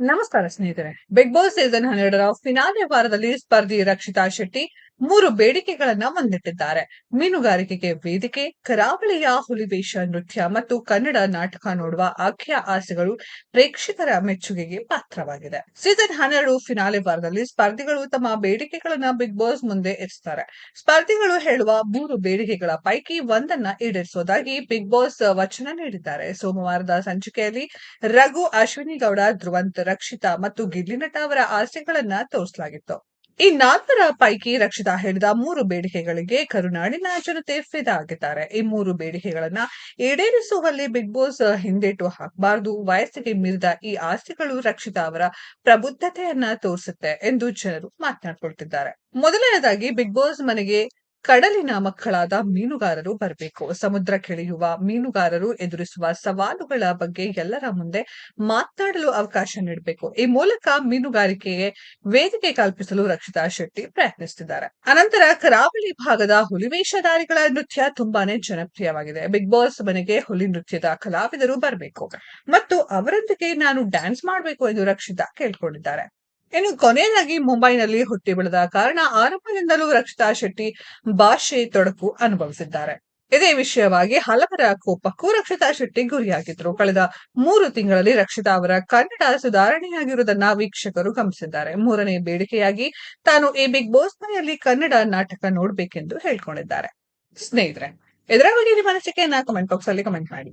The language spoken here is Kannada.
ನಮಸ್ಕಾರ ಸ್ನೇಹಿತರೆ. ಬಿಗ್ ಬಾಸ್ ಸೀಸನ್ ಹನ್ನೆರಡರ ಫಿನಾಲೆ ವಾರದಲ್ಲಿ ಸ್ಪರ್ಧಿ ರಕ್ಷಿತಾ ಶೆಟ್ಟಿ ಮೂರು ಬೇಡಿಕೆಗಳನ್ನ ಮುಂದಿಟ್ಟಿದ್ದಾರೆ. ಮೀನುಗಾರಿಕೆಗೆ ವೇದಿಕೆ, ಕರಾವಳಿಯ ಹುಲಿವೇಷ ನೃತ್ಯ ಮತ್ತು ಕನ್ನಡ ನಾಟಕ ನೋಡುವ ಆಖ್ಯ ಆಸೆಗಳು ಪ್ರೇಕ್ಷಕರ ಮೆಚ್ಚುಗೆಗೆ ಪಾತ್ರವಾಗಿದೆ. ಸೀಸನ್ ಹನ್ನೆರಡು ಫಿನಾಲೆ ವಾರದಲ್ಲಿ ಸ್ಪರ್ಧಿಗಳು ತಮ್ಮ ಬೇಡಿಕೆಗಳನ್ನ ಬಿಗ್ ಬಾಸ್ ಮುಂದೆ ಇರಿಸ್ತಾರೆ. ಸ್ಪರ್ಧಿಗಳು ಹೇಳುವ ಮೂರು ಬೇಡಿಕೆಗಳ ಪೈಕಿ ಒಂದನ್ನ ಈಡೇರಿಸುವುದಾಗಿ ಬಿಗ್ ಬಾಸ್ ವಚನ ನೀಡಿದ್ದಾರೆ. ಸೋಮವಾರದ ಸಂಚಿಕೆಯಲ್ಲಿ ರಘು, ಅಶ್ವಿನಿ ಗೌಡ ಧ್ರುವಂತ್ ರಕ್ಷಿತಾ ಮತ್ತು ಗಿರ್ಲಿನಟ ಅವರ ಆಸೆಗಳನ್ನ ತೋರಿಸಲಾಗಿತ್ತು. ಈ ನಾಲ್ವರ ಪೈಕಿ ರಕ್ಷಿತಾ ಹೇಳಿದ ಮೂರು ಬೇಡಿಕೆಗಳಿಗೆ ಕರುನಾಡಿನ ಜನತೆ ಫಿದಾ ಆಗಿದ್ದಾರೆ. ಈ ಮೂರು ಬೇಡಿಕೆಗಳನ್ನ ಈಡೇರಿಸುವಲ್ಲಿ ಬಿಗ್ ಬಾಸ್ ಹಿಂದೇಟು ಹಾಕಬಾರದು, ವಯಸ್ಸಿಗೆ ಮೀರಿದ ಈ ಆಸ್ತಿಗಳು ರಕ್ಷಿತಾ ಅವರ ಪ್ರಬುದ್ಧತೆಯನ್ನ ತೋರಿಸುತ್ತೆ ಎಂದು ಜನರು ಮಾತನಾಡ್ಕೊಳ್ತಿದ್ದಾರೆ. ಮೊದಲನೇದಾಗಿ ಬಿಗ್ ಬಾಸ್ ಮನೆಗೆ ಕಡಲಿನ ಮಕ್ಕಳಾದ ಮೀನುಗಾರರು ಬರಬೇಕು. ಕೆಳೆಯುವ ಮೀನುಗಾರರು ಎದುರಿಸುವ ಸವಾಲುಗಳ ಬಗ್ಗೆ ಎಲ್ಲರ ಮುಂದೆ ಮಾತನಾಡಲು ಅವಕಾಶ ನೀಡಬೇಕು. ಈ ಮೂಲಕ ಮೀನುಗಾರಿಕೆಗೆ ವೇದಿಕೆ ಕಲ್ಪಿಸಲು ರಕ್ಷಿತಾ ಶೆಟ್ಟಿ ಪ್ರಯತ್ನಿಸುತ್ತಿದ್ದಾರೆ. ಅನಂತರ ಕರಾವಳಿ ಭಾಗದ ಹುಲಿವೇಷಧಾರಿಗಳ ನೃತ್ಯ ತುಂಬಾನೇ ಜನಪ್ರಿಯವಾಗಿದೆ. ಬಿಗ್ ಬಾಸ್ ಮನೆಗೆ ಹುಲಿ ನೃತ್ಯದ ಕಲಾವಿದರು ಬರಬೇಕು. ಮತ್ತು ಅವರೊಂದಿಗೆ ನಾನು ಡ್ಯಾನ್ಸ್ ಮಾಡಬೇಕು ಎಂದು ರಕ್ಷಿತಾ ಕೇಳ್ಕೊಂಡಿದ್ದಾರೆ. ಇನ್ನು ಕೊನೆಯದಾಗಿ ಮುಂಬೈನಲ್ಲಿ ಹುಟ್ಟಿ ಬೆಳೆದ ಕಾರಣ ಆರಂಭದಿಂದಲೂ ರಕ್ಷಿತಾ ಶೆಟ್ಟಿ ಭಾಷೆ ತೊಡಕು ಅನುಭವಿಸಿದ್ದಾರೆ. ಇದೇ ವಿಷಯವಾಗಿ ಹಲವರ ಕೋಪಕ್ಕೂ ರಕ್ಷಿತಾ ಶೆಟ್ಟಿ ಗುರಿಯಾಗಿದ್ರು. ಕಳೆದ ಮೂರು ತಿಂಗಳಲ್ಲಿ ರಕ್ಷಿತಾ ಅವರ ಕನ್ನಡ ಸುಧಾರಣೆಯಾಗಿರುವುದನ್ನ ವೀಕ್ಷಕರು ಗಮನಿಸಿದ್ದಾರೆ. ಮೂರನೇ ಬೇಡಿಕೆಯಾಗಿ ತಾನು ಈ ಬಿಗ್ ಬಾಸ್ ಮನೆಯಲ್ಲಿ ಕನ್ನಡ ನಾಟಕ ನೋಡ್ಬೇಕೆಂದು ಹೇಳ್ಕೊಂಡಿದ್ದಾರೆ. ಸ್ನೇಹಿತರೆ ಇದರ ಬಗ್ಗೆ ನಿಮ್ಮ ಅನಿಸಿಕೆಯನ್ನ ಕಮೆಂಟ್ ಬಾಕ್ಸ್ ಅಲ್ಲಿ ಕಮೆಂಟ್ ಮಾಡಿ.